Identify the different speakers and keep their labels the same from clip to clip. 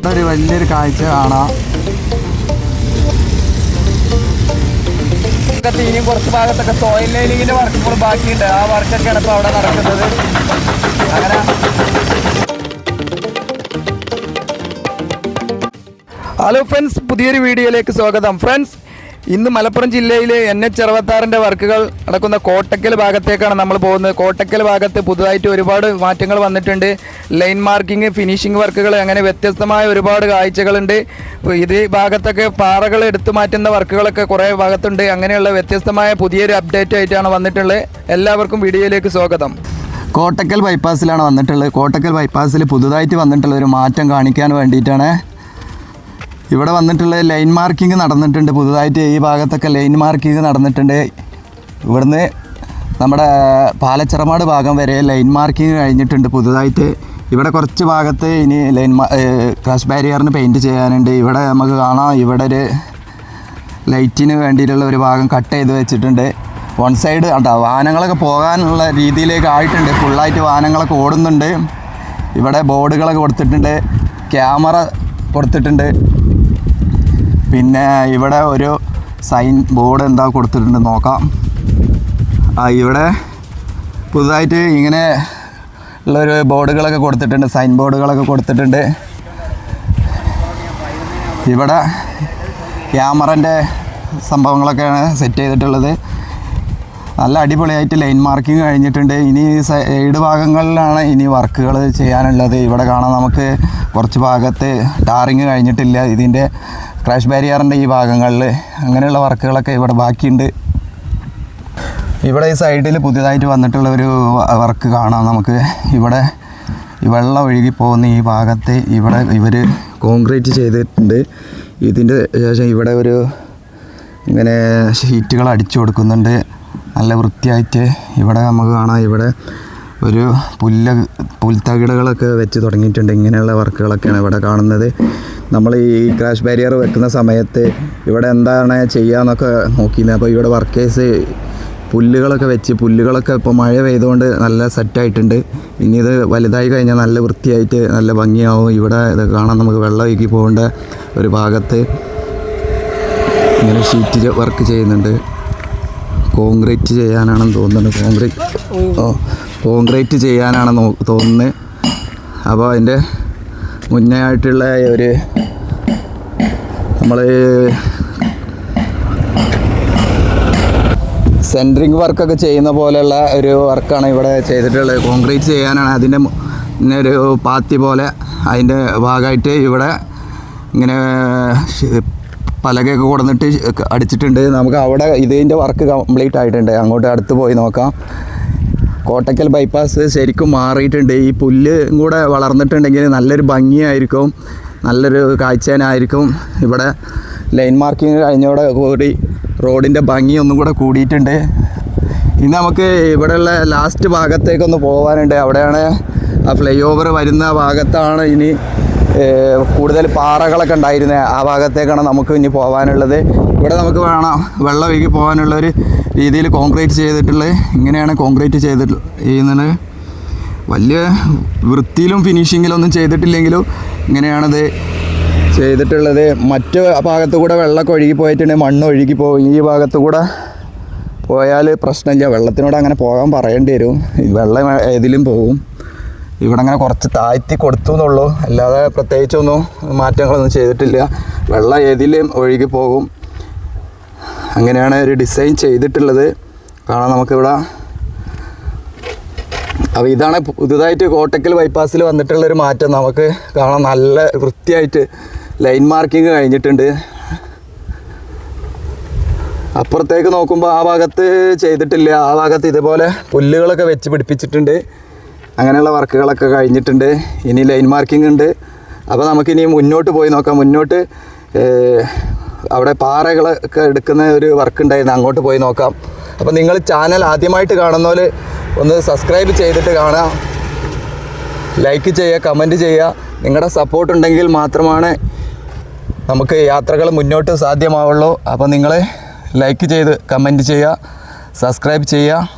Speaker 1: ഇതൊരു വലിയൊരു കാഴ്ച കാണാം.
Speaker 2: ഭാഗത്ത് ഇനിയും കുറച്ച് ഭാഗത്തൊക്കെ സോയിൽ ലൈനിങ്ങിന്റെ വർക്കുകൾ ബാക്കിയുണ്ട്. ആ വർക്കൊക്കെയാണ് ഇപ്പോൾ അവിടെ നടക്കുന്നത്. അങ്ങനെ ഹലോ ഫ്രണ്ട്സ് പുതിയൊരു വീഡിയോയിലേക്ക് സ്വാഗതം. ഫ്രണ്ട്സ് ഇന്ന് മലപ്പുറം ജില്ലയിലെ എൻ എച്ച് അറുപത്താറിന്റെ വർക്കുകൾ നടക്കുന്ന കോട്ടക്കൽ ഭാഗത്തേക്കാണ് നമ്മൾ പോകുന്നത്. കോട്ടക്കൽ ഭാഗത്ത് പുതുതായിട്ട് ഒരുപാട് മാറ്റങ്ങൾ വന്നിട്ടുണ്ട്. ലൈൻ മാർക്കിംഗ് ഫിനിഷിംഗ് വർക്കുകൾ അങ്ങനെ വ്യത്യസ്തമായ ഒരുപാട് കാഴ്ചകളുണ്ട്. ഇത് ഭാഗത്തൊക്കെ പാറകൾ എടുത്തു മാറ്റുന്ന വർക്കുകളൊക്കെ കുറേ ഭാഗത്തുണ്ട്. അങ്ങനെയുള്ള വ്യത്യസ്തമായ പുതിയൊരു അപ്ഡേറ്റ് ആയിട്ടാണ് വന്നിട്ടുള്ളത്. എല്ലാവർക്കും വീഡിയോയിലേക്ക് സ്വാഗതം.
Speaker 1: കോട്ടക്കൽ ബൈപ്പാസിലാണ് വന്നിട്ടുള്ളത്. കോട്ടക്കൽ ബൈപ്പാസിൽ പുതുതായിട്ട് വന്നിട്ടുള്ള ഒരു മാറ്റം കാണിക്കാൻ വേണ്ടിയിട്ടാണ് ഇവിടെ വന്നിട്ടുള്ള ലൈൻ മാർക്കിംഗ് നടന്നിട്ടുണ്ട്. പുതുതായിട്ട് ഈ ഭാഗത്തൊക്കെ ലൈൻ മാർക്കിംഗ് നടന്നിട്ടുണ്ട്. ഇവിടുന്ന് നമ്മുടെ പാലച്ചിറമാട് ഭാഗം വരെ ലൈൻ മാർക്കിംഗ് കഴിഞ്ഞിട്ടുണ്ട് പുതുതായിട്ട്. ഇവിടെ കുറച്ച് ഭാഗത്ത് ഇനി ലൈൻ ക്രാഷ് ബാരിയറിന് പെയിന്റ് ചെയ്യാനുണ്ട്. ഇവിടെ നമുക്ക് കാണാം. ഇവിടെ ഒരു ലൈറ്റിന് വേണ്ടിയിട്ടുള്ള ഒരു ഭാഗം കട്ട് ചെയ്ത് വെച്ചിട്ടുണ്ട്. വൺ സൈഡ് കണ്ടോ വാഹനങ്ങളൊക്കെ പോകാനുള്ള രീതിയിലേക്ക് ആയിട്ടുണ്ട്. ഫുള്ളായിട്ട് വാഹനങ്ങളൊക്കെ ഓടുന്നുണ്ട്. ഇവിടെ ബോർഡുകളൊക്കെ കൊടുത്തിട്ടുണ്ട്. ക്യാമറ കൊടുത്തിട്ടുണ്ട്. പിന്നെ ഇവിടെ ഒരു സൈൻ ബോർഡ് എന്താ കൊടുത്തിട്ടുണ്ട് നോക്കാം. ആ ഇവിടെ പുതുതായിട്ട് ഇങ്ങനെ ഉള്ളൊരു ബോർഡുകളൊക്കെ കൊടുത്തിട്ടുണ്ട് സൈൻ ബോർഡുകളൊക്കെ കൊടുത്തിട്ടുണ്ട്. ഇവിടെ ക്യാമറന്റെ സംഭവങ്ങളൊക്കെയാണ് സെറ്റ് ചെയ്തിട്ടുള്ളത്. നല്ല അടിപൊളിയായിട്ട് ലൈൻ മാർക്കിംഗ് കഴിഞ്ഞിട്ടുണ്ട്. ഇനി സൈഡ് ഭാഗങ്ങളിലാണ് ഇനി വർക്കുകൾ ചെയ്യാനുള്ളത്. ഇവിടെ കാണാൻ നമുക്ക് കുറച്ച് ഭാഗത്ത് ടാറിങ് കഴിഞ്ഞിട്ടില്ല. ഇതിന്റെ ക്രാഷ് ബാരിയറിന്റെ ഈ ഭാഗങ്ങളിൽ അങ്ങനെയുള്ള വർക്കുകളൊക്കെ ഇവിടെ ബാക്കിയുണ്ട്. ഇവിടെ ഈ സൈഡിൽ പുതിയതായിട്ട് വന്നിട്ടുള്ള ഒരു വർക്ക് കാണാം നമുക്ക്. ഇവിടെ ഈ വെള്ളം ഒഴുകി പോകുന്ന ഈ ഭാഗത്ത് ഇവിടെ ഇവർ കോൺക്രീറ്റ് ചെയ്തിട്ടുണ്ട്. ഇതിന്റെ ശേഷം ഇവിടെ ഒരു ഇങ്ങനെ ഷീറ്റുകൾ അടിച്ചു കൊടുക്കുന്നുണ്ട്. നല്ല വൃത്തിയായിട്ട് ഇവിടെ നമുക്ക് കാണാം. ഇവിടെ ഒരു പുല്ല് പുൽത്തകിടകളൊക്കെ വെച്ച് തുടങ്ങിയിട്ടുണ്ട്. ഇങ്ങനെയുള്ള വർക്കുകളൊക്കെയാണ് ഇവിടെ കാണുന്നത്. നമ്മൾ ഈ ക്രാഷ് ബാരിയർ വെക്കുന്ന സമയത്ത് ഇവിടെ എന്താണ് ചെയ്യാന്നൊക്കെ നോക്കിയിരുന്നത് അപ്പോൾ ഇവിടെ വർക്കേഴ്സ് പുല്ലുകളൊക്കെ വെച്ച് പുല്ലുകളൊക്കെ ഇപ്പോൾ മഴ പെയ്തുകൊണ്ട് നല്ല സെറ്റായിട്ടുണ്ട് ഇനി ഇത് വലുതായി കഴിഞ്ഞാൽ നല്ല വൃത്തിയായിട്ട് നല്ല ഭംഗിയാവും. ഇവിടെ ഇത് കാണാൻ നമുക്ക് വെള്ളം ഒഴുകി പോകേണ്ട ഒരു ഭാഗത്ത് ഇങ്ങനെ ഷീറ്റ് വർക്ക് ചെയ്യുന്നുണ്ട്. കോൺക്രീറ്റ് ചെയ്യാനാണെന്ന് തോന്നുന്നുണ്ട് കോൺക്രീറ്റ് ഓ കോൺക്രീറ്റ് ചെയ്യാനാണെന്ന് തോന്നുന്നത് അപ്പോൾ അതിന്റെ മുന്നേ ആയിട്ടുള്ള ഒരു നമ്മൾ സെന്ററിങ് വർക്കൊക്കെ ചെയ്യുന്ന പോലെയുള്ള ഒരു വർക്കാണ് ഇവിടെ ചെയ്തിട്ടുള്ളത്. കോൺക്രീറ്റ് ചെയ്യാനാണ് അതിന്റെ ഒരു പാത്തി പോലെ അതിന്റെ ഭാഗമായിട്ട് ഇവിടെ ഇങ്ങനെ പലകയൊക്കെ കൊടുന്നിട്ട് അടിച്ചിട്ടുണ്ട്. നമുക്ക് അവിടെ ഇതിന്റെ വർക്ക് കംപ്ലീറ്റ് ആയിട്ടുണ്ട്. അങ്ങോട്ട് അടുത്ത് പോയി നോക്കാം. കോട്ടക്കൽ ബൈപ്പാസ് ശരിക്കും മാറിയിട്ടുണ്ട്. ഈ പുല്ല് കൂടെ വളർന്നിട്ടുണ്ടെങ്കിൽ നല്ലൊരു ഭംഗിയായിരിക്കും. നല്ലൊരു കാഴ്ചേനായിരിക്കും. ഇവിടെ ലൈൻ മാർക്കിങ് കഴിഞ്ഞോടെ കൂടി റോഡിന്റെ ഭംഗി ഒന്നും കൂടെ കൂടിയിട്ടുണ്ട്. ഇനി നമുക്ക് ഇവിടെയുള്ള ലാസ്റ്റ് ഭാഗത്തേക്കൊന്ന് പോകാനുണ്ട് അവിടെയാണ് ആ ഫ്ലൈ ഓവർ വരുന്ന ഭാഗത്താണ് ഇനി കൂടുതൽ പാറകളൊക്കെ ഉണ്ടായിരുന്നത് ആ ഭാഗത്തേക്കാണ് നമുക്ക് ഇനി പോകാനുള്ളത് ഇവിടെ നമുക്ക് വേണം വെള്ളം ഒഴുകി പോകാനുള്ള ഒരു രീതിയിൽ കോൺക്രീറ്റ് ചെയ്തിട്ടുള്ളത്. ഇങ്ങനെയാണ് കോൺക്രീറ്റ് ചെയ്തിട്ട് ചെയ്യുന്നത്. വലിയ വൃത്തിയിലും ഫിനിഷിങ്ങിലും ഒന്നും ചെയ്തിട്ടില്ലെങ്കിലും ഇങ്ങനെയാണത് ചെയ്തിട്ടുള്ളത്. മറ്റ് ഭാഗത്തു കൂടെ വെള്ളമൊക്കെ ഒഴുകി മണ്ണ് ഒഴുകി പോകും ഈ ഭാഗത്തു കൂടെ പോയാൽ പ്രശ്നമില്ല. വെള്ളത്തിനോട് അങ്ങനെ പോകാൻ പറയേണ്ടി വരും. വെള്ളം ഏതിലും പോകും. ഇവിടെ അങ്ങനെ കുറച്ച് താഴ്ത്തി കൊടുത്തു എന്നുള്ളൂ. അല്ലാതെ പ്രത്യേകിച്ചൊന്നും മാറ്റങ്ങളൊന്നും ചെയ്തിട്ടില്ല. വെള്ളം ഏതിലും ഒഴുകി പോകും. അങ്ങനെയാണ് ഒരു ഡിസൈൻ ചെയ്തിട്ടുള്ളത്. കാണാം നമുക്കിവിടെ. അപ്പോൾ ഇതാണ് പുതുതായിട്ട് കോട്ടക്കൽ ബൈപ്പാസിൽ വന്നിട്ടുള്ളൊരു മാറ്റം. നമുക്ക് കാണാം നല്ല വൃത്തിയായിട്ട് ലൈൻ മാർക്കിങ് കഴിഞ്ഞിട്ടുണ്ട്. അപ്പുറത്തേക്ക് നോക്കുമ്പോൾ ആ ഭാഗത്ത് ചെയ്തിട്ടില്ല. ആ ഭാഗത്ത് ഇതുപോലെ പുല്ലുകളൊക്കെ വെച്ച് പിടിപ്പിച്ചിട്ടുണ്ട്. അങ്ങനെയുള്ള വർക്കുകളൊക്കെ കഴിഞ്ഞിട്ടുണ്ട്. ഇനി ലൈൻ മാർക്കിംഗ് ഉണ്ട്. അപ്പോൾ നമുക്കിനി മുന്നോട്ട് പോയി നോക്കാം. മുന്നോട്ട് അവിടെ പാറകളൊക്കെ എടുക്കുന്ന ഒരു വർക്ക് ഉണ്ടായിരുന്നു. അങ്ങോട്ട് പോയി നോക്കാം. അപ്പോൾ നിങ്ങൾ ചാനൽ ആദ്യമായിട്ട് കാണുന്നവർ ഒന്ന് സബ്സ്ക്രൈബ് ചെയ്തിട്ട് കാണാം. ലൈക്ക് ചെയ്യുക കമന്റ് ചെയ്യുക. നിങ്ങളുടെ സപ്പോർട്ട് ഉണ്ടെങ്കിൽ മാത്രമാണ് നമുക്ക് യാത്രകൾ മുന്നോട്ട് സാധ്യമാവുള്ളൂ. അപ്പോൾ നിങ്ങൾ ലൈക്ക് ചെയ്ത് കമന്റ് ചെയ്യുക സബ്സ്ക്രൈബ് ചെയ്യുക.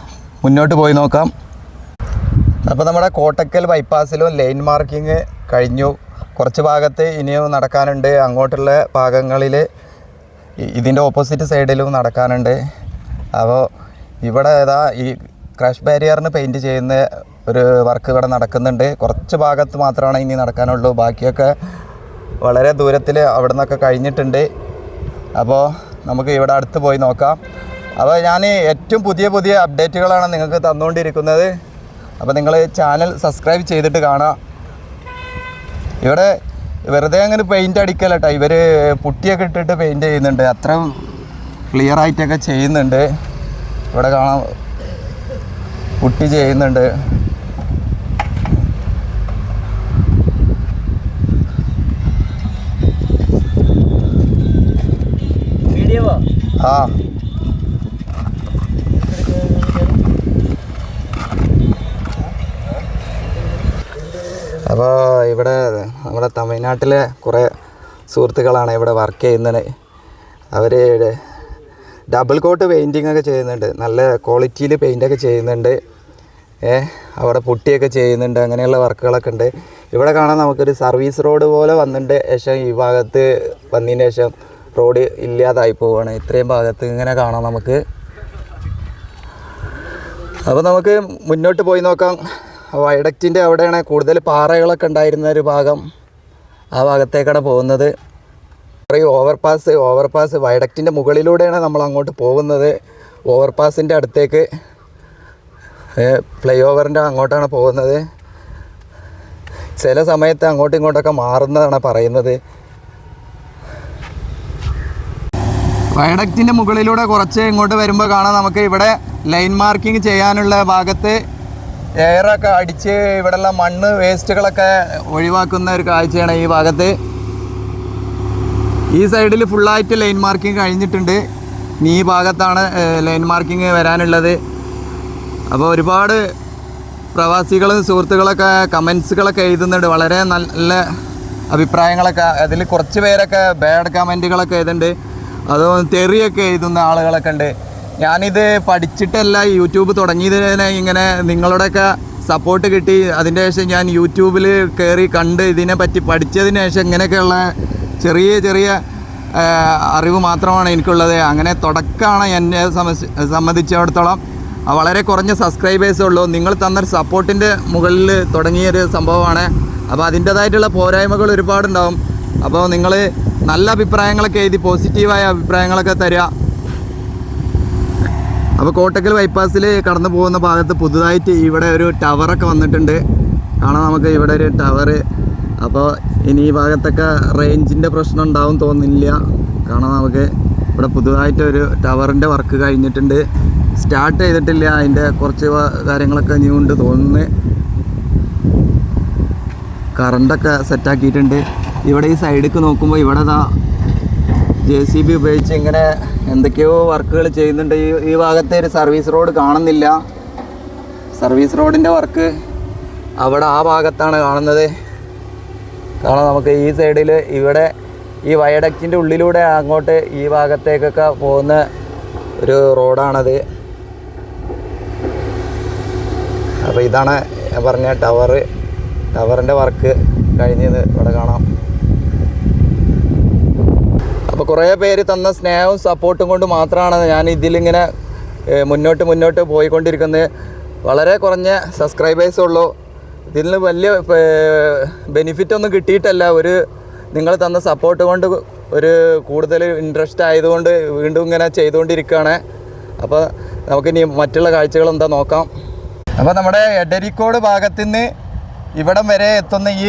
Speaker 1: മുന്നോട്ട് പോയി നോക്കാം. അപ്പോൾ നമ്മുടെ കോട്ടക്കൽ ബൈപ്പാസിലും ലൈൻ മാർക്കിംഗ് കഴിഞ്ഞു. കുറച്ച് ഭാഗത്ത് ഇനിയും നടക്കാനുണ്ട്. അങ്ങോട്ടുള്ള ഭാഗങ്ങളിൽ ഇതിന്റെ ഓപ്പോസിറ്റ് സൈഡിലും നടക്കാനുണ്ട്. അപ്പോൾ ഇവിടെ ഏതാ ഈ ക്രാഷ് ബാരിയറിന് പെയിന്റ് ചെയ്യുന്ന ഒരു വർക്ക് ഇവിടെ നടക്കുന്നുണ്ട്. കുറച്ച് ഭാഗത്ത് മാത്രമാണ് ഇനി നടക്കാനുള്ളൂ. ബാക്കിയൊക്കെ വളരെ ദൂരത്തിൽ അവിടെ നിന്നൊക്കെ കഴിഞ്ഞിട്ടുണ്ട്. അപ്പോൾ നമുക്ക് ഇവിടെ അടുത്ത് പോയി നോക്കാം. അപ്പോൾ ഞാൻ ഏറ്റവും പുതിയ പുതിയ അപ്ഡേറ്റുകളാണ് നിങ്ങൾക്ക് തന്നുകൊണ്ടിരിക്കുന്നത്. അപ്പോൾ നിങ്ങൾ ചാനൽ സബ്സ്ക്രൈബ് ചെയ്തിട്ട് കാണാം ഇവിടെ വെറുതെ അങ്ങനെ പെയിന്റ് അടിക്കലട്ടോ. ഇവർ പുട്ടിയൊക്കെ ഇട്ടിട്ട് പെയിന്റ് ചെയ്യുന്നുണ്ട്. അത്ര ക്ലിയർ ആയിട്ടൊക്കെ ചെയ്യുന്നുണ്ട്. ഇവിടെ കാണാം. കുട്ടി ചെയ്യുന്നുണ്ട്. ആ? അപ്പോൾ ഇവിടെ നമ്മുടെ തമിഴ്നാട്ടിലെ കുറേ സുഹൃത്തുക്കളാണ് ഇവിടെ വർക്ക് ചെയ്യുന്നത്. അവർ ഡബിൾ കോട്ട് പെയിന്റിംഗ് ഒക്കെ ചെയ്യുന്നുണ്ട്. നല്ല ക്വാളിറ്റിയിൽ പെയിന്റൊക്കെ ചെയ്യുന്നുണ്ട്. അവിടെ പൊട്ടിയൊക്കെ ചെയ്യുന്നുണ്ട്. അങ്ങനെയുള്ള വർക്കുകളൊക്കെ ഉണ്ട്. ഇവിടെ കാണാൻ നമുക്കൊരു സർവീസ് റോഡ് പോലെ വന്നിട്ട് ശേഷം ഈ ഭാഗത്ത് വന്നതിന് ശേഷം റോഡ് ഇല്ലാതായി പോവുകയാണ് ഇത്രയും ഭാഗത്ത് ഇങ്ങനെ കാണാം നമുക്ക്. അപ്പോൾ നമുക്ക് മുന്നോട്ട് പോയി നോക്കാം. വയഡക്റ്റിന്റെ അവിടെയാണ് കൂടുതൽ പാറകളൊക്കെ ഉണ്ടായിരുന്ന ഒരു ഭാഗം. ആ ഭാഗത്തേക്കാണ് പോകുന്നത്. പറയും ഓവർപാസ് ഓവർപാസ് വയഡക്റ്റിന്റെ മുകളിലൂടെയാണ് നമ്മൾ അങ്ങോട്ട് പോകുന്നത്. ഓവർപാസിന്റെ അടുത്തേക്ക് ഫ്ലൈ ഓവറിന്റെ അങ്ങോട്ടാണ് പോകുന്നത്. ചില സമയത്ത് അങ്ങോട്ടും ഇങ്ങോട്ടൊക്കെ മാറുന്നതാണ് പറയുന്നത്. വയഡക്റ്റിന്റെ മുകളിലൂടെ കുറച്ച് ഇങ്ങോട്ട് വരുമ്പോൾ കാണാം നമുക്ക് ഇവിടെ ലൈൻ മാർക്കിംഗ് ചെയ്യാനുള്ള ഭാഗത്ത്. എയറൊക്കെ അടിച്ച് ഇവിടെയുള്ള മണ്ണ് വേസ്റ്റുകളൊക്കെ ഒഴിവാക്കുന്ന ഒരു കാഴ്ചയാണ് ഈ ഭാഗത്ത്. ഈ സൈഡിൽ ഫുള്ളായിട്ട് ലൈൻ മാർക്കിംഗ് കഴിഞ്ഞിട്ടുണ്ട്. ഈ ഭാഗത്താണ് ലൈൻ മാർക്കിംഗ് വരാനുള്ളത്. അപ്പോൾ ഒരുപാട് പ്രവാസികളും സുഹൃത്തുക്കളൊക്കെ കമൻസുകളൊക്കെ എഴുതുന്നുണ്ട്. വളരെ നല്ല അഭിപ്രായങ്ങളൊക്കെ അതിൽ കുറച്ച് പേരൊക്കെ ബാഡ് കമന്റുകളൊക്കെ എഴുതുന്നുണ്ട്. അതും തെറിയൊക്കെ എഴുതുന്ന ആളുകളൊക്കെ ഉണ്ട്. ഞാനിത് പഠിച്ചിട്ടല്ല യൂട്യൂബ് തുടങ്ങിയതിനെ ഇങ്ങനെ നിങ്ങളുടെയൊക്കെ സപ്പോർട്ട് കിട്ടി. അതിന്റെ ശേഷം ഞാൻ യൂട്യൂബിൽ കയറി കണ്ട് ഇതിനെപ്പറ്റി പഠിച്ചതിന് ശേഷം ഇങ്ങനെയൊക്കെയുള്ള ചെറിയ ചെറിയ അറിവ് മാത്രമാണ് എനിക്കുള്ളത്. അങ്ങനെ തുടക്കമാണ് എന്നെ സംബന്ധി- സംബന്ധിച്ചിടത്തോളം. വളരെ കുറഞ്ഞ സബ്സ്ക്രൈബേഴ്സേ ഉള്ളൂ. നിങ്ങൾ തന്നൊരു സപ്പോർട്ടിന്റെ മുകളിൽ തുടങ്ങിയൊരു സംഭവമാണ്. അപ്പോൾ അതിന്റേതായിട്ടുള്ള പോരായ്മകൾ ഒരുപാടുണ്ടാവും. അപ്പോൾ നിങ്ങൾ നല്ല അഭിപ്രായങ്ങളൊക്കെ എഴുതി പോസിറ്റീവായ അഭിപ്രായങ്ങളൊക്കെ തരിക. അപ്പോൾ കോട്ടക്കൽ ബൈപ്പാസിൽ കടന്നു പോകുന്ന ഭാഗത്ത് പുതുതായിട്ട് ഇവിടെ ഒരു ടവറൊക്കെ വന്നിട്ടുണ്ട്. കാണാം നമുക്ക് ഇവിടെ ഒരു ടവർ അപ്പോൾ ഇനി ഈ ഭാഗത്തൊക്കെ റേഞ്ചിന്റെ പ്രശ്നം ഉണ്ടാവും തോന്നുന്നില്ല. കാരണം നമുക്ക് ഇവിടെ പുതുതായിട്ടൊരു ടവറിന്റെ വർക്ക് കഴിഞ്ഞിട്ടുണ്ട്. സ്റ്റാർട്ട് ചെയ്തിട്ടില്ല. അതിന്റെ കുറച്ച് കാര്യങ്ങളൊക്കെ ഇനി ഉണ്ട് തോന്നുന്നു. കറണ്ടൊക്കെ സെറ്റാക്കിയിട്ടുണ്ട് ഇവിടെ ഈ സൈഡിലേക്ക് നോക്കുമ്പോൾ ഇവിടെ ഇതാ ജെ സി ബി ഉപയോഗിച്ച് ഇങ്ങനെ എന്തൊക്കെയോ വർക്കുകൾ ചെയ്യുന്നുണ്ട്. ഈ ഈ ഭാഗത്തെ ഒരു സർവീസ് റോഡ് കാണുന്നില്ല. സർവീസ് റോഡിന്റെ വർക്ക് അവിടെ ആ ഭാഗത്താണ് കാണുന്നത്. കാണാം നമുക്ക് ഈ സൈഡിൽ ഇവിടെ ഈ വയഡക്റ്റിന്റെ ഉള്ളിലൂടെ അങ്ങോട്ട് ഈ ഭാഗത്തേക്കൊക്കെ പോകുന്ന ഒരു റോഡാണത്. അപ്പോൾ ഇതാണ് ഞാൻ പറഞ്ഞ ടവർ ടവറിന്റെ വർക്ക് കഴിഞ്ഞത് ഇവിടെ കാണാം. അപ്പോൾ കുറേ പേര് തന്ന സ്നേഹവും സപ്പോർട്ടും കൊണ്ട് മാത്രമാണ് ഞാൻ ഇതിലിങ്ങനെ മുന്നോട്ട് മുന്നോട്ട് പോയിക്കൊണ്ടിരിക്കുന്നത്. വളരെ കുറഞ്ഞ സബ്സ്ക്രൈബേഴ്സ് ഉള്ളൂ. ഇതിൽ വലിയ ബെനിഫിറ്റ് ഒന്നും കിട്ടിയിട്ടല്ല. ഒരു നിങ്ങൾ തന്ന സപ്പോർട്ട് കൊണ്ട് ഒരു കൂടുതൽ ഇൻട്രസ്റ്റ് ആയതുകൊണ്ട് വീണ്ടും ഇങ്ങനെ ചെയ്തുകൊണ്ടിരിക്കുകയാണ്. അപ്പോൾ നമുക്കിനി മറ്റുള്ള കാഴ്ചകൾ എന്താ നോക്കാം. അപ്പോൾ നമ്മുടെ എഡരിക്കോട് ഭാഗത്തു നിന്ന് ഇവിടം വരെ എത്തുന്ന ഈ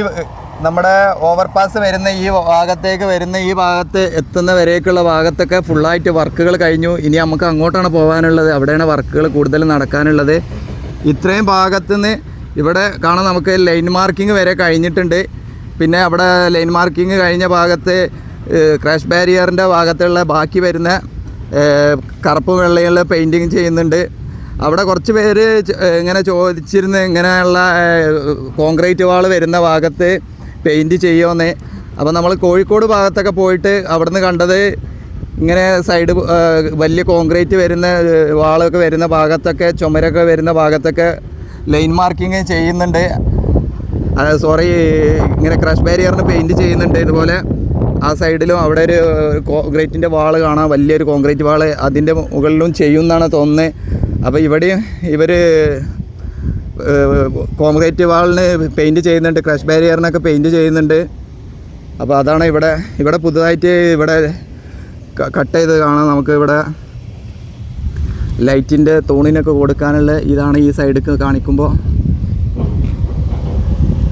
Speaker 1: നമ്മുടെ ഓവർപാസ് വരുന്ന ഈ ഭാഗത്തേക്ക് വരുന്ന ഈ ഭാഗത്ത് എത്തുന്ന വരേക്കുള്ള ഭാഗത്തൊക്കെ ഫുള്ളായിട്ട് വർക്കുകൾ കഴിഞ്ഞു. ഇനി നമുക്ക് അങ്ങോട്ടാണ് പോകാനുള്ളത്. അവിടെയാണ് വർക്കുകൾ കൂടുതൽ നടക്കാനുള്ളത്. ഇത്രയും ഭാഗത്തുനിന്ന് ഇവിടെ കാണാൻ നമുക്ക് ലൈൻ മാർക്കിംഗ് വരെ കഴിഞ്ഞിട്ടുണ്ട്. പിന്നെ അവിടെ ലൈൻ മാർക്കിംഗ് കഴിഞ്ഞ ഭാഗത്ത് ക്രാഷ് ബാരിയറിന്റെ ഭാഗത്തുള്ള ബാക്കി വരുന്ന കറുപ്പ് വെള്ളയുള്ള പെയിന്റിങ് ചെയ്യുന്നുണ്ട്. അവിടെ കുറച്ച് പേര് ഇങ്ങനെ ചോദിച്ചിരുന്നു ഇങ്ങനെയുള്ള കോൺക്രീറ്റ് വാൾ വരുന്ന ഭാഗത്ത് പെയിന്റ് ചെയ്യുമെന്ന് അപ്പോൾ നമ്മൾ കോഴിക്കോട് ഭാഗത്തൊക്കെ പോയിട്ട് അവിടുന്ന് കണ്ടത് ഇങ്ങനെ സൈഡ് വലിയ കോൺക്രീറ്റ് വരുന്ന വാളൊക്കെ വരുന്ന ഭാഗത്തൊക്കെ ചുമരൊക്കെ വരുന്ന ഭാഗത്തൊക്കെ ലൈൻ മാർക്കിങ് ചെയ്യുന്നുണ്ട്. സോറി ഇങ്ങനെ ക്രഷ് ബാരിയറിന് പെയിന്റ് ചെയ്യുന്നുണ്ട്. ഇതുപോലെ ആ സൈഡിലും അവിടെ ഒരു കോൺക്രീറ്റിന്റെ വാൾ കാണാം. വലിയൊരു കോൺക്രീറ്റ് വാൾ അതിന്റെ മുകളിലും ചെയ്യുമെന്നാണ് തോന്നുന്നത് അപ്പോൾ ഇവിടെയും ഇവർ കോൺക്രീറ്റ് വാളിന് പെയിന്റ് ചെയ്യുന്നുണ്ട്. ക്രഷ് ബാരിയറിനൊക്കെ പെയിന്റ് ചെയ്യുന്നുണ്ട്. അപ്പോൾ അതാണ് ഇവിടെ ഇവിടെ പുതുതായിട്ട് ഇവിടെ കട്ട് ചെയ്ത് കാണാം നമുക്ക് ഇവിടെ. ലൈറ്റിന്റെ തൂണിനൊക്കെ കൊടുക്കാനുള്ള ഇതാണ് ഈ സൈഡിൽ കാണിക്കുമ്പോൾ.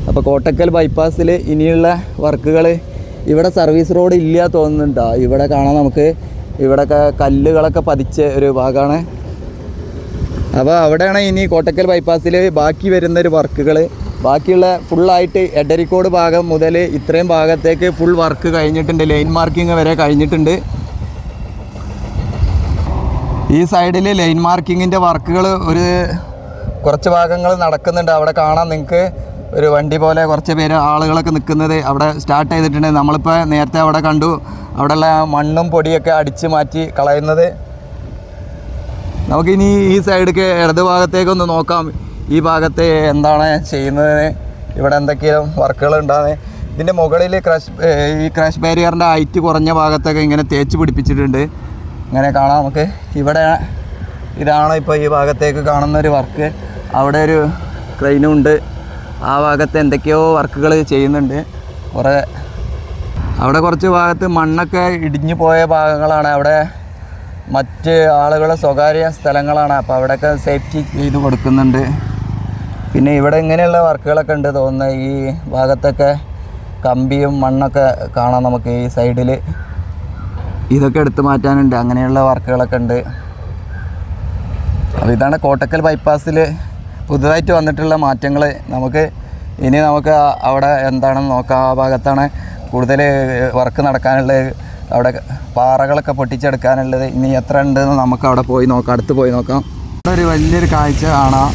Speaker 1: അപ്പോൾ കോട്ടക്കൽ ബൈപ്പാസിൽ ഇനിയുള്ള വർക്കുകൾ ഇവിടെ സർവീസ് റോഡ് ഇല്ല തോന്നുന്നുണ്ടോ ഇവിടെ കാണാം നമുക്ക്. ഇവിടെ കല്ലുകളൊക്കെ പതിച്ച ഒരു ഭാഗമാണ്. അപ്പോൾ അവിടെയാണ് ഇനി കോട്ടക്കൽ ബൈപ്പാസിൽ ബാക്കി വരുന്ന ഒരു വർക്കുകൾ. ബാക്കിയുള്ള ഫുള്ളായിട്ട് എഡരിക്കോട് ഭാഗം മുതൽ ഇത്രയും ഭാഗത്തേക്ക് ഫുൾ വർക്ക് കഴിഞ്ഞിട്ടുണ്ട്. ലൈൻ മാർക്കിംഗ് വരെ കഴിഞ്ഞിട്ടുണ്ട്. ഈ സൈഡിൽ ലൈൻ മാർക്കിങ്ങിന്റെ വർക്കുകൾ ഒരു കുറച്ച് ഭാഗങ്ങൾ നടക്കുന്നുണ്ട്. അവിടെ കാണാൻ നിങ്ങൾക്ക് ഒരു വണ്ടി പോലെ കുറച്ച് പേര് ആളുകളൊക്കെ നിൽക്കുന്നത് അവിടെ സ്റ്റാർട്ട് ചെയ്തിട്ടുണ്ട്. നമ്മളിപ്പോൾ നേരത്തെ അവിടെ കണ്ടു. അവിടെയുള്ള മണ്ണും പൊടിയൊക്കെ അടിച്ച് മാറ്റി കളയുന്നത്. നമുക്കിനി ഈ സൈഡിലേക്ക് ഇടത് ഭാഗത്തേക്കൊന്ന് നോക്കാം. ഈ ഭാഗത്ത് എന്താണ് ചെയ്യുന്നത്? ഇവിടെ എന്തൊക്കെയും വർക്കുകൾ ഉണ്ടാകുന്നത്. ഇതിന്റെ മുകളിൽ ക്രഷ് ഈ ക്രാഷ് ബാരിയറിന്റെ ഹൈറ്റ് കുറഞ്ഞ ഭാഗത്തൊക്കെ ഇങ്ങനെ തേച്ച് പിടിപ്പിച്ചിട്ടുണ്ട്. ഇങ്ങനെ കാണാം നമുക്ക്. ഇവിടെ ഇതാണ് ഇപ്പോൾ ഈ ഭാഗത്തേക്ക് കാണുന്ന ഒരു വർക്ക്. അവിടെ ഒരു ക്രെയിനും ഉണ്ട്. ആ ഭാഗത്ത് എന്തൊക്കെയോ വർക്കുകൾ ചെയ്യുന്നുണ്ട്. കുറേ അവിടെ കുറച്ച് ഭാഗത്ത് മണ്ണൊക്കെ ഇടിഞ്ഞു പോയ ഭാഗങ്ങളാണ്. അവിടെ മറ്റ് ആളുകളെ സ്വകാര്യ സ്ഥലങ്ങളാണ്. അപ്പോൾ അവിടെയൊക്കെ സേഫ്റ്റി ചെയ്ത് കൊടുക്കുന്നുണ്ട്. പിന്നെ ഇവിടെ ഇങ്ങനെയുള്ള വർക്കുകളൊക്കെ ഉണ്ട് തോന്നുന്നത് ഈ ഭാഗത്തൊക്കെ കമ്പിയും മണ്ണൊക്കെ കാണാം നമുക്ക് ഈ സൈഡിൽ ഇതൊക്കെ എടുത്തു മാറ്റാനുണ്ട്. അങ്ങനെയുള്ള വർക്കുകളൊക്കെ ഉണ്ട്. അപ്പോൾ ഇതാണ് കോട്ടക്കൽ ബൈപ്പാസിൽ പുതുതായിട്ട് വന്നിട്ടുള്ള മാറ്റങ്ങൾ നമുക്ക് ഇനി നമുക്ക് അവിടെ എന്താണെന്ന് നോക്കാം. ആ ഭാഗത്താണ് കൂടുതൽ വർക്ക് നടക്കാനുള്ളത്. അവിടെ പാറകളൊക്കെ പൊട്ടിച്ചെടുക്കാനുള്ളത്. ഇനി എത്ര ഉണ്ടെന്ന് നമുക്ക് അവിടെ പോയി നോക്കാം. അടുത്ത് പോയി നോക്കാം. ഒരു വലിയൊരു കാഴ്ച കാണാം.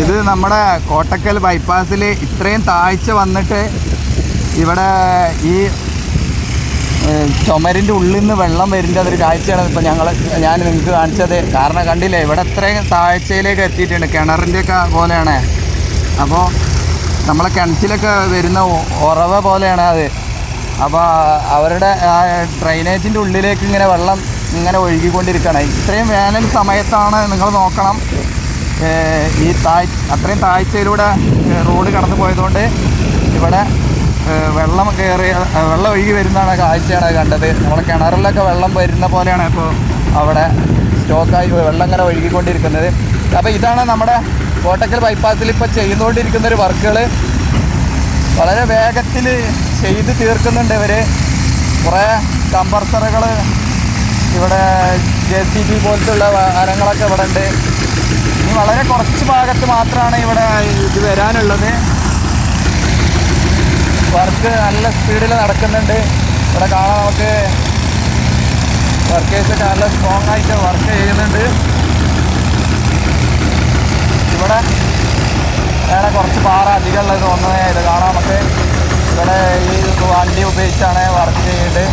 Speaker 1: ഇത് നമ്മുടെ കോട്ടക്കൽ ബൈപ്പാസിൽ ഇത്രയും താഴ്ച വന്നിട്ട് ഇവിടെ ഈ ചുമരിന്റെ ഉള്ളിൽ നിന്ന് വെള്ളം വരുന്നത് അതൊരു കാഴ്ചയാണ്. ഇപ്പം ഞങ്ങൾ ഞാൻ നിങ്ങൾക്ക് കാണിച്ചത്. കാരണം കണ്ടില്ലേ ഇവിടെ ഇത്രയും താഴ്ചയിലേക്ക് എത്തിയിട്ടുണ്ട്. കിണറിന്റെയൊക്കെ പോലെയാണ്. അപ്പോൾ നമ്മളെ കിണറ്റിലൊക്കെ വരുന്ന ഉറവ പോലെയാണ് അത്. അപ്പോൾ അവരുടെ ആ ഡ്രൈനേജിന്റെ ഉള്ളിലേക്ക് ഇങ്ങനെ വെള്ളം ഇങ്ങനെ ഒഴുകിക്കൊണ്ടിരിക്കുകയാണ്. ഇത്രയും വേനൽ സമയത്താണ് നിങ്ങൾ നോക്കണം. ഈ താഴ് അത്രയും താഴ്ചയിലൂടെ റോഡ് കടന്നു പോയതുകൊണ്ട് ഇവിടെ വെള്ളം കയറി വെള്ളം ഒഴുകി വരുന്നതാണ് കാഴ്ചയാണ് കണ്ടത്. നമ്മുടെ കിണറിലൊക്കെ വെള്ളം വരുന്ന പോലെയാണ് ഇപ്പോൾ അവിടെ സ്റ്റോക്കായി വെള്ളം ഇങ്ങനെ ഒഴുകിക്കൊണ്ടിരിക്കുന്നത്. അപ്പോൾ ഇതാണ് നമ്മുടെ കോട്ടക്കൽ ബൈപ്പാസിൽ ഇപ്പോൾ ചെയ്തുകൊണ്ടിരിക്കുന്ന ഒരു വർക്കുകൾ വളരെ വേഗത്തിൽ ചെയ്ത് തീർക്കുന്നുണ്ട് ഇവർ കുറേ കമ്പർസറുകൾ ഇവിടെ ജെ സി ബി പോലത്തുള്ള വാഹനങ്ങളൊക്കെ ഇവിടെ ഉണ്ട് ഇനി വളരെ കുറച്ച് ഭാഗത്ത് മാത്രമാണ് ഇവിടെ ഇത് വരാനുള്ളത്. വർക്ക് നല്ല സ്പീഡിൽ നടക്കുന്നുണ്ട്. ഇവിടെ കാണാൻ നമുക്ക്. വർക്കേഴ്സൊക്കെ നല്ല സ്ട്രോങ് ആയിട്ട് വർക്ക് ചെയ്യുന്നുണ്ട്. ഇവിടെ വേറെ കുറച്ച് പാറ അധികമുള്ളത് തോന്നുന്നത് ഇത് കാണാം നമുക്ക്. ഇവിടെ ഈ വണ്ടി ഉപയോഗിച്ചാണ് വർക്ക് ചെയ്യുന്നത്.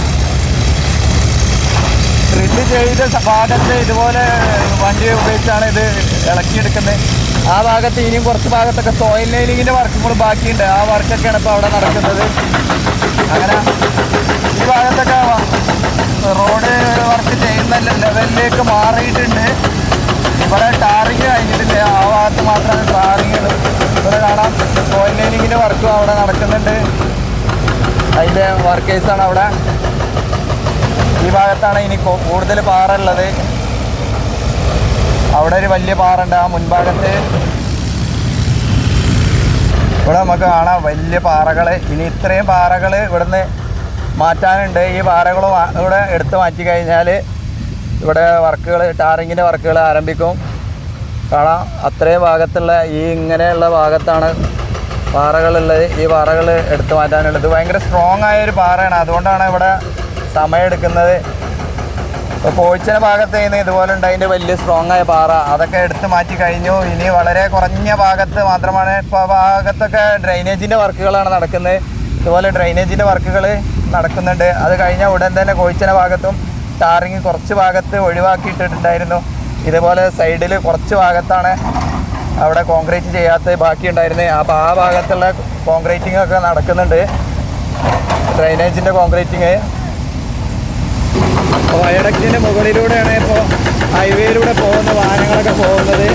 Speaker 1: ഡ്രില്ല് ചെയ്ത ഭാഗത്ത് ഇതുപോലെ വണ്ടി ഉപയോഗിച്ചാണ് ഇത് ഇളക്കിയെടുക്കുന്നത്. ആ ഭാഗത്ത് ഇനിയും കുറച്ച് ഭാഗത്തൊക്കെ സോയിൽ ലൈനിങ്ങിന്റെ വർക്കുകൾ ബാക്കിയുണ്ട്. ആ വർക്കൊക്കെയാണ് ഇപ്പോൾ അവിടെ നടക്കുന്നത്. അങ്ങനെ ഈ ഭാഗത്തൊക്കെ റോഡ് വർക്ക് ചെയ്യുന്ന ലെവലിലേക്ക് മാറിയിട്ടുണ്ട്. ഇവിടെ ടാറിങ് കഴിഞ്ഞിട്ടില്ല? ആ ഭാഗത്ത് മാത്രമാണ് ടാറിങ് ഇവിടെ കാണാം. സോയിൽ ലൈനിങ്ങിന്റെ വർക്കും അവിടെ നടക്കുന്നുണ്ട്. അതിന്റെ വർക്കേഴ്സാണ് അവിടെ. ഈ ഭാഗത്താണ് ഇനി കൂടുതൽ പാറ ഉള്ളത്. അവിടെ ഒരു വലിയ പാറ ഉണ്ട്. ആ മുൻഭാഗത്ത് ഇവിടെ നമുക്ക് കാണാം വലിയ പാറകൾ ഇനി ഇത്രയും പാറകൾ ഇവിടുന്ന് മാറ്റാനുണ്ട്. ഈ പാറകൾ ഇവിടെ എടുത്ത് മാറ്റി കഴിഞ്ഞാൽ ഇവിടെ വർക്കുകൾ ടാറിങ്ങിന്റെ വർക്കുകൾ ആരംഭിക്കും. കാണാം. അത്രയും ഭാഗത്തുള്ള ഈ ഇങ്ങനെയുള്ള ഭാഗത്താണ് പാറകളുള്ളത്. ഈ പാറകൾ എടുത്തു മാറ്റാനുള്ളത്. ഭയങ്കര സ്ട്രോങ് ആയ ഒരു പാറയാണ്. അതുകൊണ്ടാണ് ഇവിടെ സമയമെടുക്കുന്നത് കോഴിച്ചന ഭാഗത്ത് നിന്ന് ഇതുപോലെ ഉണ്ട് അതിന്റെ വലിയ സ്ട്രോങ് ആയ പാറ. അതൊക്കെ എടുത്ത് മാറ്റി കഴിഞ്ഞു. ഇനി വളരെ കുറഞ്ഞ ഭാഗത്ത് മാത്രമാണ് ഇപ്പോൾ ഭാഗത്തൊക്കെ ഡ്രൈനേജിന്റെ വർക്കുകളാണ് നടക്കുന്നത്. ഇതുപോലെ ഡ്രൈനേജിന്റെ വർക്കുകൾ നടക്കുന്നുണ്ട്. അത് കഴിഞ്ഞ ഉടൻ തന്നെ കോഴിച്ചന ഭാഗത്തും ടാറിങ് കുറച്ച് ഭാഗത്ത് ഒഴിവാക്കിയിട്ടിട്ടുണ്ടായിരുന്നു. ഇതുപോലെ സൈഡിൽ കുറച്ച് ഭാഗത്താണ് അവിടെ കോൺക്രീറ്റ് ചെയ്യാത്ത ബാക്കി ഉണ്ടായിരുന്നത്. അപ്പോൾ ആ ഭാഗത്തുള്ള കോൺക്രീറ്റിംഗ് ഒക്കെ നടക്കുന്നുണ്ട്. ഡ്രൈനേജിന്റെ കോൺക്രീറ്റിങ് അപ്പോൾ മുകളിലൂടെയാണ് ഇപ്പോൾ ഹൈവേയിലൂടെ പോകുന്ന വാഹനങ്ങളൊക്കെ പോകുന്നത്.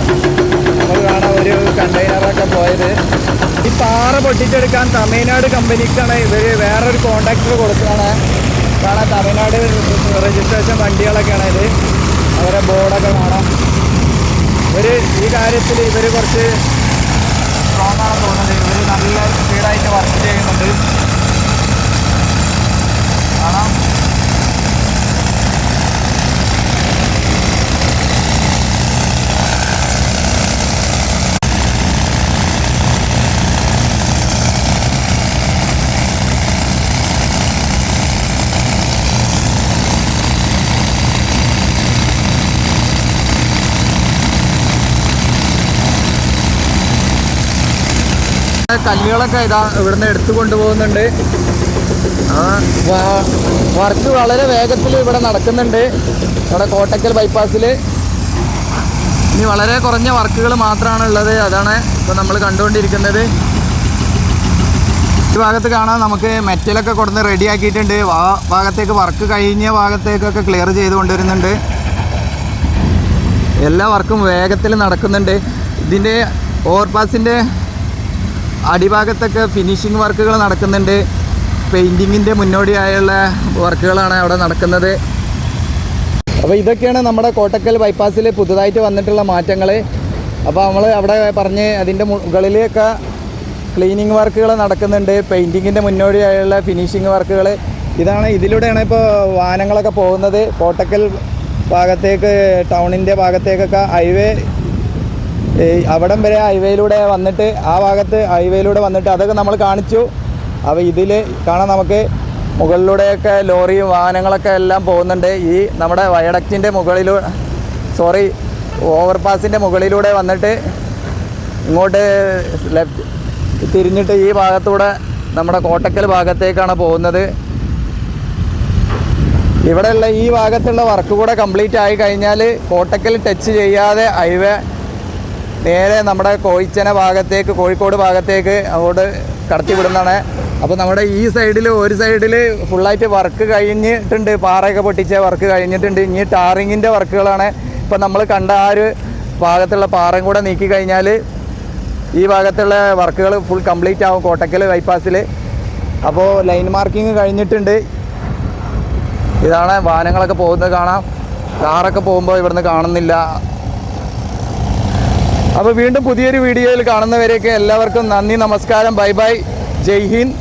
Speaker 1: നമുക്ക് കാണാം ഒരു കണ്ടെയ്നറൊക്കെ പോയത്. ഈ പാറ പൊട്ടിച്ചെടുക്കാൻ തമിഴ്നാട് കമ്പനിക്കാണ് ഇവർ വേറൊരു കോണ്ടാക്ടർ കൊടുക്കുകയാണ്. കാണാം തമിഴ്നാട് രജിസ്ട്രേഷൻ വണ്ടികളൊക്കെയാണ് ഇത്. അവരെ ബോർഡൊക്കെ കാണാം. ഇവർ ഈ കാര്യത്തിൽ ഇവർ കുറച്ച് സ്ട്രോങ് ആണെന്ന് തോന്നുന്നത് ഇവർ നല്ല സ്പീഡായിട്ട് വർക്ക് ചെയ്യുന്നുണ്ട്. കാണാം. കല്ലുകളൊക്കെ ഇതാ ഇവിടുന്ന് എടുത്തു കൊണ്ടുപോകുന്നുണ്ട്. ആ വർക്ക് വളരെ വേഗത്തിൽ ഇവിടെ നടക്കുന്നുണ്ട്. ഇവിടെ കോട്ടക്കൽ ബൈപ്പാസിൽ ഇനി വളരെ കുറഞ്ഞ വർക്കുകൾ മാത്രമാണ് ഉള്ളത്. അതാണ് ഇപ്പോൾ നമ്മൾ കണ്ടുകൊണ്ടിരിക്കുന്നത്. ഈ ഭാഗത്ത് കാണാൻ നമുക്ക് മെറ്റലൊക്കെ കൊടുന്ന് റെഡി ആക്കിയിട്ടുണ്ട്. ആ ഭാഗത്തേക്ക് വർക്ക് കഴിഞ്ഞ ഭാഗത്തേക്കൊക്കെ ക്ലിയർ ചെയ്ത് കൊണ്ടുവരുന്നുണ്ട്. എല്ലാ വർക്കും വേഗത്തിൽ നടക്കുന്നുണ്ട്. ഇതിന്റെ ഓവർപാസിന്റെ അടിഭാഗത്തൊക്കെ ഫിനിഷിംഗ് വർക്കുകൾ നടക്കുന്നുണ്ട്. പെയിന്റിങ്ങിന്റെ മുന്നോടിയായുള്ള വർക്കുകളാണ് അവിടെ നടക്കുന്നത്. അപ്പോൾ ഇതൊക്കെയാണ് നമ്മുടെ കോട്ടക്കൽ ബൈപ്പാസിൽ പുതുതായിട്ട് വന്നിട്ടുള്ള മാറ്റങ്ങൾ അപ്പോൾ നമ്മൾ അവിടെ പറഞ്ഞ് അതിന്റെ മുകളിലൊക്കെ ക്ലീനിങ് വർക്കുകൾ നടക്കുന്നുണ്ട്. പെയിന്റിങ്ങിന്റെ മുന്നോടിയായുള്ള ഫിനിഷിംഗ് വർക്കുകൾ ഇതാണ് ഇതിലൂടെയാണ് ഇപ്പോൾ വാഹനങ്ങളൊക്കെ പോകുന്നത്. കോട്ടക്കൽ ഭാഗത്തേക്ക് ടൗണിന്റെ ഭാഗത്തേക്കൊക്കെ ഹൈവേ അവിടം വരെ ഹൈവേയിലൂടെ വന്നിട്ട് ആ ഭാഗത്ത് ഹൈവേയിലൂടെ വന്നിട്ട് അതൊക്കെ നമ്മൾ കാണിച്ചു. അപ്പോൾ ഇതിൽ കാണാം നമുക്ക് മുകളിലൂടെയൊക്കെ ലോറിയും വാഹനങ്ങളൊക്കെ എല്ലാം പോകുന്നുണ്ട്. ഈ നമ്മുടെ വയഡക്റ്റിന്റെ മുകളിലൂടെ സോറി ഓവർപാസിന്റെ മുകളിലൂടെ വന്നിട്ട് ഇങ്ങോട്ട് ലെഫ്റ്റ് തിരിഞ്ഞിട്ട് ഈ ഭാഗത്തൂടെ നമ്മുടെ കോട്ടക്കൽ ഭാഗത്തേക്കാണ് പോകുന്നത്. ഇവിടെയുള്ള ഈ ഭാഗത്തുള്ള വർക്ക് കൂടെ കംപ്ലീറ്റ് ആയി കഴിഞ്ഞാൽ കോട്ടക്കൽ ടച്ച് ചെയ്യാതെ ഹൈവേ നേരെ നമ്മുടെ കോഴിച്ചന ഭാഗത്തേക്ക് കോഴിക്കോട് ഭാഗത്തേക്ക് അങ്ങോട്ട് കടത്തി വിടുന്നതാണ്. അപ്പോൾ നമ്മുടെ ഈ സൈഡിൽ ഒരു സൈഡിൽ ഫുള്ളായിട്ട് വർക്ക് കഴിഞ്ഞിട്ടുണ്ട്. പാറയൊക്കെ പൊട്ടിച്ച വർക്ക് കഴിഞ്ഞിട്ടുണ്ട്. ഇനി ടാറിങ്ങിന്റെ വർക്കുകളാണ് ഇപ്പോൾ നമ്മൾ കണ്ട ആ ഒരു ഭാഗത്തുള്ള പാറയും കൂടെ നീക്കി കഴിഞ്ഞാൽ ഈ ഭാഗത്തുള്ള വർക്കുകൾ ഫുൾ കംപ്ലീറ്റ് ആവും കോട്ടക്കൽ ബൈപ്പാസിൽ അപ്പോൾ ലൈൻ മാർക്കിങ് കഴിഞ്ഞിട്ടുണ്ട്. ഇതാണ് വാഹനങ്ങളൊക്കെ പോകുന്നത് കാണാം. കാറൊക്കെ പോകുമ്പോൾ ഇവിടുന്ന് കാണുന്നില്ല. അപ്പോൾ വീണ്ടും പുതിയൊരു വീഡിയോയിൽ കാണുന്നവരെയൊക്കെ എല്ലാവർക്കും നന്ദി നമസ്കാരം ബൈ ബൈ. ജയ് ഹിന്ദ്.